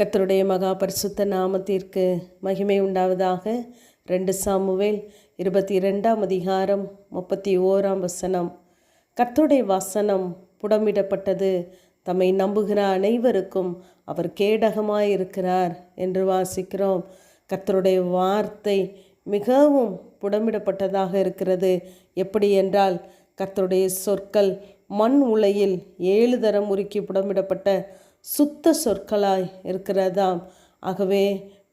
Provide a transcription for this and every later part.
கத்தருடைய மகா பரிசுத்த நாமத்திற்கு மகிமை உண்டாவதாக. ரெண்டு சாமுவேல் இருபத்தி இரண்டாம் அதிகாரம் முப்பத்தி ஓராம் வசனம். கத்தருடைய வசனம் புடமிடப்பட்டது. தம்மை நம்புகிற அனைவருக்கும் அவர் கேடகமாயிருக்கிறார் என்று வாசிக்கிறோம். கத்தருடைய வார்த்தை மிகவும் புடமிடப்பட்டதாக இருக்கிறது. எப்படி என்றால் கத்தருடைய சொற்கள் மண் உலையில் ஏழு தரம் உருக்கி புடமிடப்பட்ட சுத்த சொற்களாய் இருக்கிறதாம். ஆகவே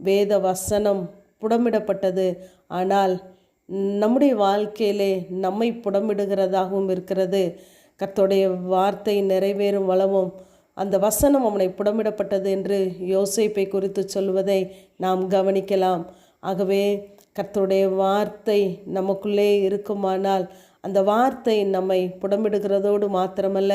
வேத வசனம் புடமிடப்பட்டது. ஆனால் நம்முடைய வாழ்க்கையிலே நம்மை புடமிடுகிறதாகவும் இருக்கிறது. கத்தோடைய வார்த்தை நிறைவேறும் வளமும் அந்த வசனம் அவனை புடமிடப்பட்டது என்று யோசிப்பை குறித்து சொல்வதை நாம் கவனிக்கலாம். ஆகவே கர்த்தருடைய வார்த்தை நமக்குள்ளே இருக்குமானால் அந்த வார்த்தை நம்மை புடமிடுகிறதோடு மாத்திரமல்ல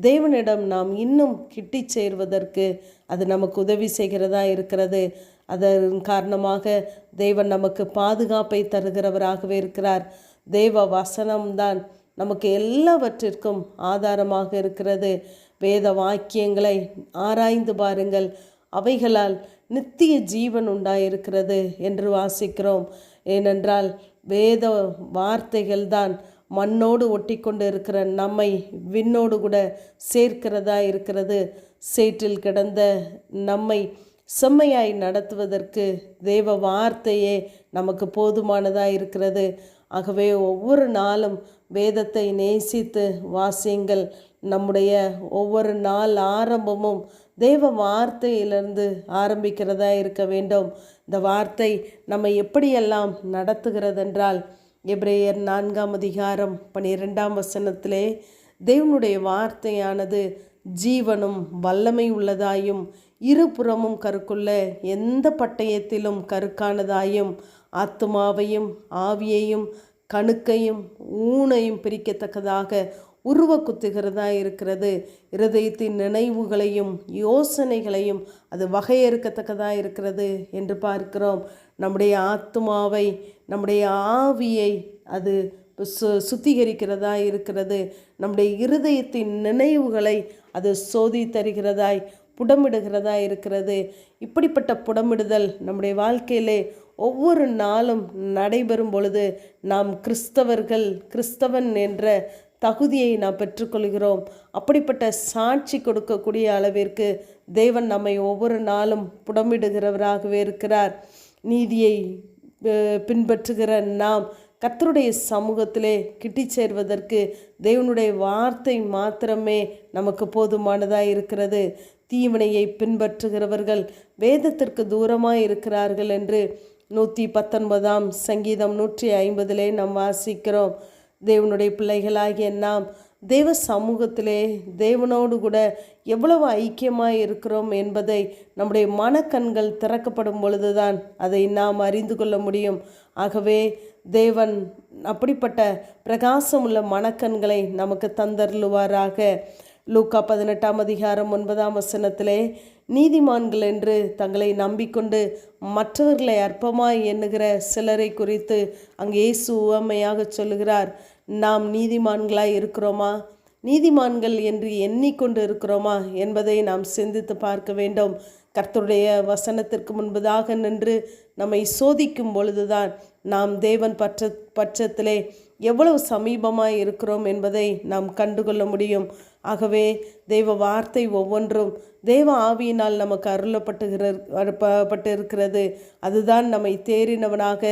தேவனிடம் நாம் இன்னும் கிட்டி சேர்வதற்கு அது நமக்கு உதவி செய்கிறதா இருக்கிறது. அதன் காரணமாக தேவன் நமக்கு பாதுகாப்பை தருகிறவராகவே இருக்கிறார். தேவ வசனம்தான் நமக்கு எல்லாவற்றிற்கும் ஆதாரமாக இருக்கிறது. வேத வாக்கியங்களை ஆராய்ந்து பாருங்கள். அவைகளால் நித்திய ஜீவன் உண்டாயிருக்கிறது என்று வாசிக்கிறோம். ஏனென்றால் வேத வார்த்தைகள்தான் மண்ணோடு ஒட்டி கொண்டு இருக்கிற நம்மை விண்ணோடு கூட சேர்க்கிறதா இருக்கிறது. சேற்றில் கிடந்த நம்மை செம்மையாய் நடத்துவதற்கு தேவ வார்த்தையே நமக்கு போதுமானதாக இருக்கிறது. ஆகவே ஒவ்வொரு நாளும் வேதத்தை நேசித்து வாசியுங்கள். நம்முடைய ஒவ்வொரு நாள் ஆரம்பமும் தேவ வார்த்தையிலிருந்து ஆரம்பிக்கிறதா இருக்க வேண்டும். இந்த வார்த்தை நம்ம எப்படியெல்லாம் நடத்துகிறதென்றால் எப்ரேயர் நான்காம் அதிகாரம் பனிரெண்டாம் வசனத்திலே தேவனுடைய வார்த்தையானது ஜீவனும் வல்லமை உள்ளதாயும் இருபுறமும் கருக்குள்ள எந்த பட்டயத்திலும் கருக்கானதாயும் ஆத்மாவையும் ஆவியையும் கணுக்கையும் ஊனையும் பிரிக்கத்தக்கதாக உருவ குத்துகிறதா இருக்கிறது. இருதயத்தின் நினைவுகளையும் யோசனைகளையும் அது வகையறுக்கத்தக்கதாக இருக்கிறது என்று பார்க்கிறோம். நம்முடைய ஆத்மாவை நம்முடைய ஆவியை அது சு சுத்திகரிக்கிறதா இருக்கிறது. நம்முடைய இருதயத்தின் நினைவுகளை அது சோதி தருகிறதாய் புடமிடுகிறதா இருக்கிறது. இப்படிப்பட்ட புடமிடுதல் நம்முடைய வாழ்க்கையிலே ஒவ்வொரு நாளும் நடைபெறும் பொழுது நாம் கிறிஸ்தவர்கள் கிறிஸ்தவன் என்ற தகுதியை நாம் பெற்றுக்கொள்கிறோம். அப்படிப்பட்ட சாட்சி கொடுக்கக்கூடிய அளவிற்கு தேவன் நம்மை ஒவ்வொரு நாளும் புடமிடுகிறவராகவே இருக்கிறார். நீதியை பின்பற்றுகிற நாம் கத்தருடைய சமூகத்திலே கிட்டி சேர்வதற்கு தேவனுடைய வார்த்தை மாத்திரமே நமக்கு போதுமானதாக இருக்கிறது. தீவினையை பின்பற்றுகிறவர்கள் வேதத்திற்கு தூரமாக இருக்கிறார்கள் என்று நூற்றி பத்தொன்பதாம் சங்கீதம் நூற்றி ஐம்பதிலே நாம் வாசிக்கிறோம். தேவனுடைய பிள்ளைகளாகிய நாம் தேவ சமூகத்திலே தேவனோடு கூட எவ்வளவு ஐக்கியமாக இருக்கிறோம் என்பதை நம்முடைய மனக்கண்கள் திறக்கப்படும் பொழுதுதான் அதை நாம் அறிந்து கொள்ள முடியும். ஆகவே தேவன் அப்படிப்பட்ட பிரகாசம் உள்ள மனக்கண்களை நமக்கு தந்தருளுவாராக. லூக்கா பதினெட்டாம் அதிகாரம் ஒன்பதாம் வசனத்திலே நீதிமான்கள் என்று தங்களை நம்பிக்கொண்டு மற்றவர்களை அற்பமாய் எண்ணுகிற சிலரை குறித்து அங்கே இயேசு உவமையாக சொல்லுகிறார். நாம் நீதிமான்களாய் இருக்கிறோமா? நீதிமான்கள் என்று எண்ணிக்கொண்டு இருக்கிறோமா என்பதை நாம் சிந்தித்து பார்க்க வேண்டும். கர்த்தருடைய வசனத்திற்கு முன்பதாக நின்று நம்மை சோதிக்கும் பொழுதுதான் நாம் தேவன் பற்ற பட்சத்திலே எவ்வளவு சமீபமாக இருக்கிறோம் என்பதை நாம் கண்டுகொள்ள முடியும். ஆகவே தெய்வ வார்த்தை ஒவ்வொன்றும் தெய்வ ஆவியினால் நமக்கு அருளப்பட்டுகிற பட்டு இருக்கிறது அதுதான் நம்மை தேறினவனாக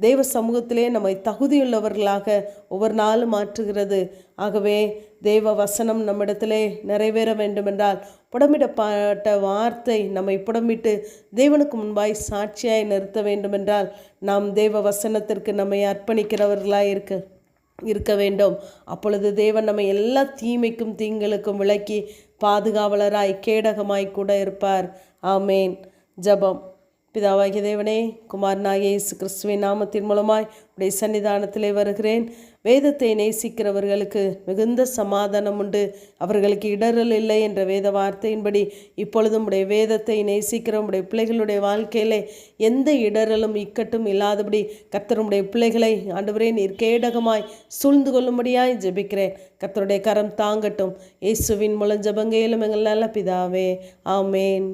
தெய்வ சமூகத்திலே நம்மை தகுதியுள்ளவர்களாக ஒவ்வொரு நாளும் மாற்றுகிறது. ஆகவே தெய்வ வசனம் நம்மிடத்திலே நிறைவேற வேண்டுமென்றால் புடமிடப்பட்ட வார்த்தை நம்மை புடமிட்டு தேவனுக்கு முன்பாய் சாட்சியாய் நிறுத்த வேண்டுமென்றால் நாம் தெய்வ வசனத்திற்கு நம்மை அர்ப்பணிக்கிறவர்களாக இருக்கு இருக்க வேண்டும். அப்பொழுது தேவன் நம்ம எல்லா தீமைக்கும் தீங்களுக்கும் விளக்கி பாதுகாவலராய் கேடகமாய் கூட இருப்பார். ஆமேன். ஜபம். பிதாவாகிய தேவனே குமாரனாகிய இயேசு கிறிஸ்துவின் நாமத்தின் மூலமாய் உடைய சன்னிதானத்திலே வருகிறேன். வேதத்தை நேசிக்கிறவர்களுக்கு மிகுந்த சமாதானம் உண்டு. அவர்களுக்கு இடரல் இல்லை என்ற வேத வார்த்தையின்படி இப்பொழுதும் உடைய வேதத்தை நேசிக்கிற உடைய பிள்ளைகளுடைய வாழ்க்கையிலே எந்த இடரலும் இக்கட்டும் இல்லாதபடி கர்த்தருடைய பிள்ளைகளை ஆண்டவரே நீர் கேடகமாய் சூழ்ந்து கொள்ளும்படியாய் ஜெபிக்கிறேன். கர்த்தருடைய கரம் தாங்கட்டும். இயேசுவின் மூலம் ஜபங்கையிலும் எங்கள் நல்ல பிதாவே. ஆமேன்.